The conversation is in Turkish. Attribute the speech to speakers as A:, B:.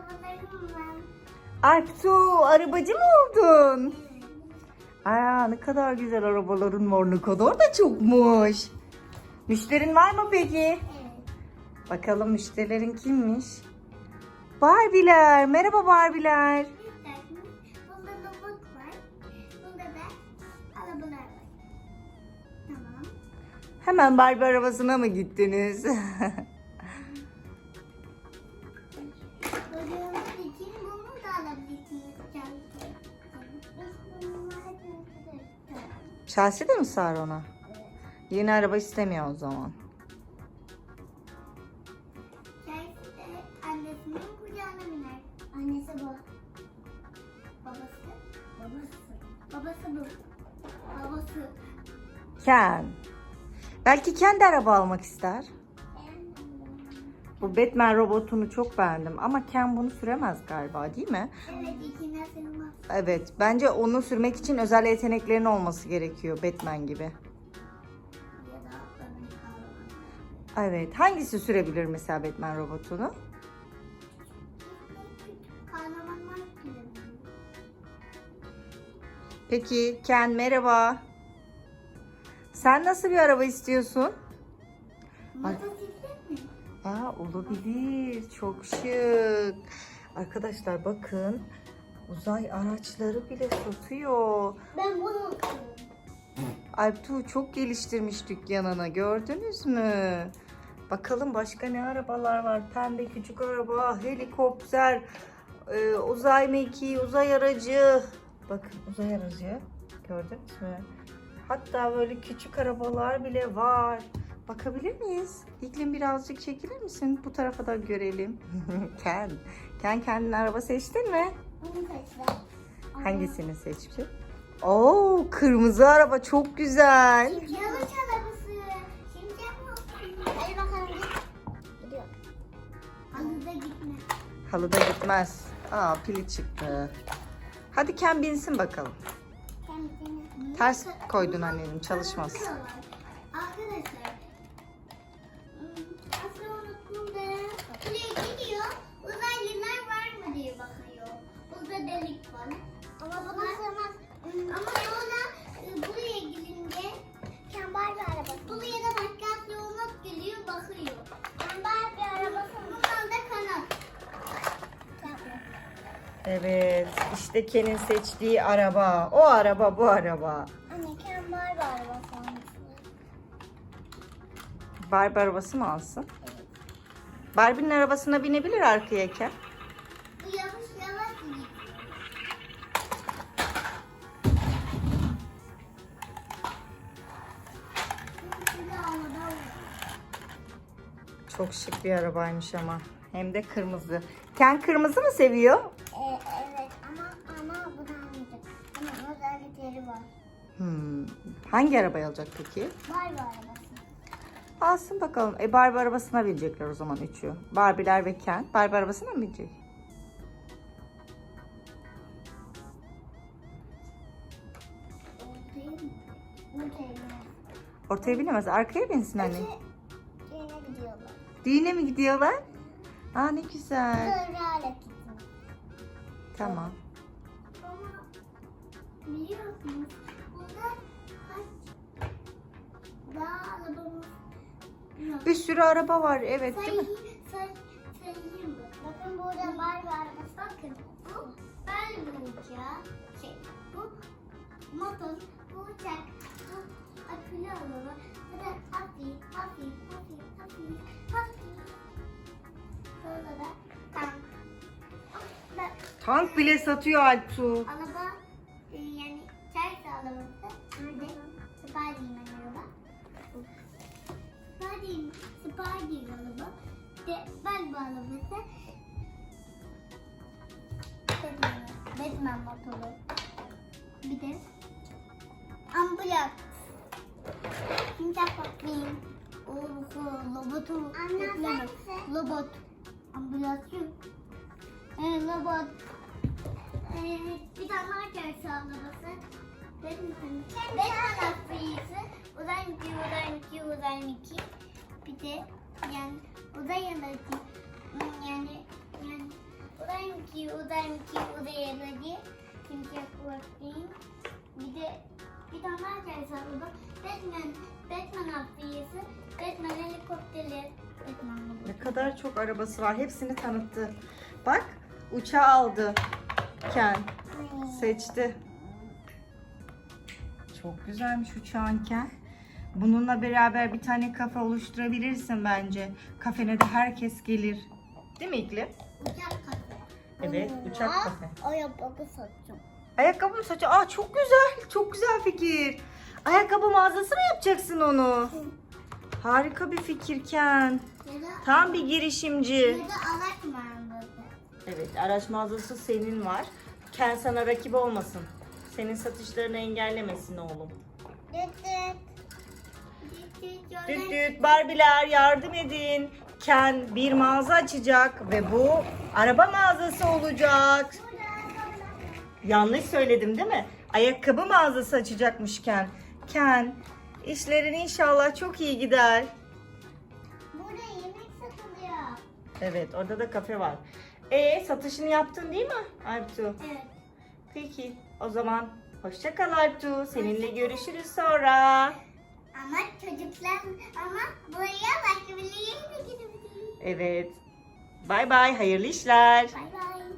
A: arabalarım var.
B: Arabacı mı oldun? Aa ne kadar güzel arabaların var ne kadar da çokmuş. Müşterin var mı peki?
A: Evet.
B: Bakalım müşterilerin kimmiş? Barbiler. Merhaba Barbiler.
A: Bunda robot var. Bunda da arabalar var. Tamam.
B: Hemen Barbie arabasına mı gittiniz? Chelsea de mi sar ona? Yeni araba istemiyor o zaman.
A: Kendisi de annesinin kucağına biner. Annesi bu. Babası. Babası. Babası bu. Babası.
B: Ken. Belki kendi araba almak ister. Bu Batman robotunu çok beğendim ama Ken bunu süremez galiba değil mi?
A: Evet içine sığmaz.
B: Evet bence onu sürmek için özel yeteneklerin olması gerekiyor Batman gibi. Evet hangisi sürebilir mesela Batman robotunu? Peki Ken merhaba. Sen nasıl bir araba istiyorsun?
A: Motosiklet?
B: Aa olabilir. Çok şık. Arkadaşlar bakın. Uzay araçları bile satıyor.
A: Ben bunu okuyorum.
B: Alptu çok geliştirmiş dükkanını gördünüz mü? Bakalım başka ne arabalar var? Pembe küçük araba, helikopter, e, uzay mekiği, uzay aracı. Bakın uzay aracı. Gördünüz mü? Hatta böyle küçük arabalar bile var. Bakabilir miyiz? İklim birazcık çekilir misin? Bu tarafa da görelim. Ken. Ken kendine araba seçtin mi?
A: Bunu seçtim.
B: Hangisini seçtin? Oo, kırmızı araba çok güzel.
A: Yavaş arabası. Şimdi yapma. Hadi bakalım. Gidiyor. Halıda gitme.
B: Halıda gitmez. Aa pili çıktı. Hadi Ken binsin bakalım. Ters koydun annenim çalışmaz.
A: Arkadaşlar. Da. Buraya gidiyor. Uzaylılar var mı diye bakıyor. Burada delik var. Ama buna sığmaz. Ama sonra e, buraya gelince Kembar bir arabası. Buraya da başka astronot geliyor bakıyor. Kembar bir arabası. Bundan da kanat.
B: Evet işte Ken'in seçtiği araba. O araba bu araba.
A: Anne Kembar bir arabası.
B: Barbie arabası mı alsın? Barbie'nin arabasına binebilir arkaya Ken.
A: Bu yavaş yavaş gidiyor.
B: Çok şık bir arabaymış ama. Hem de kırmızı. Ken kırmızı mı seviyor?
A: Ee, evet ama ama bunu almayacak. Bunun özellikleri var.
B: Hmm. Hangi arabayı alacak peki?
A: Var bir arabası.
B: Alsın bakalım. E Barbie arabasına binecekler o zaman üçü. Barbie'ler ve Ken. Barbie arabasına mı binecek?
A: Ortaya
B: binemez. Arkaya binsin anne. Düğüne mi gidiyorlar? Aa ne güzel. Tamam.
A: Ama biliyorsunuz burada kaç daha arabamız.
B: Bir sürü araba var. Evet değil mi?
A: Sayı, say, sayayım mı? Bakın burada var bir arabası. Bakın bu Barbie uçağı. Şey, bu motor, bu uçak, bu akülü araba. Bu da hafif, hafif, hafif, hafif, hafif. Sonra da tank.
B: Tank bile satıyor Altu.
A: araba De Barbie arabası. Batman, Batman motoru. Bir de ambulans. Şimdi bakayım. Oho, robotu. Anne Robot. Ambulans yok. Ee, robot. Ee, bir tane Chelsea arabası. Batman. Batman arabası. Uzay iki, uzay iki, uzay iki. Bir de yani. Hmm, Yani yani buraya dedi. Kimse korkayım. Bir de bir tane daha hikaye sarıldı. Batman, Batman abdiyesi, Batman helikopterleri, Batman
B: Ne kadar çok arabası var. Hepsini tanıttı. Bak uçağı aldı. Ken seçti. Çok güzelmiş uçağın Ken. Bununla beraber bir tane kafe oluşturabilirsin bence. Kafene de herkes gelir. Değil mi İklim?
A: Uçak kafe.
B: Evet, uçak kafe.
A: Ayakkabı satacağım.
B: Ayakkabı mı saçı? Aa çok güzel. Çok güzel fikir. Ayakkabı mağazası mı yapacaksın onu? Harika bir fikir Ken.
A: Ya da,
B: Tam bir girişimci.
A: ya da alak mağazası.
B: Evet, araç mağazası senin var. Ken sana rakip olmasın. Senin satışlarını engellemesin oğlum.
A: Düt düt. Düt
B: Barbiler yardım edin. Ken bir mağaza açacak ve bu araba mağazası olacak. Yanlış söyledim değil mi? Ayakkabı mağazası açacakmış Ken. Ken, işlerin inşallah çok iyi gider.
A: Burada yemek satılıyor.
B: Evet, orada da kafe var. E satışını yaptın değil mi Alptu?
A: Evet.
B: Peki, o zaman hoşça kal Alptu. Seninle görüşürüz sonra.
A: Ama çocuklar ama buraya de gidebilir.
B: Evet. Bay bay, hayırlı işler.
A: Bay bay.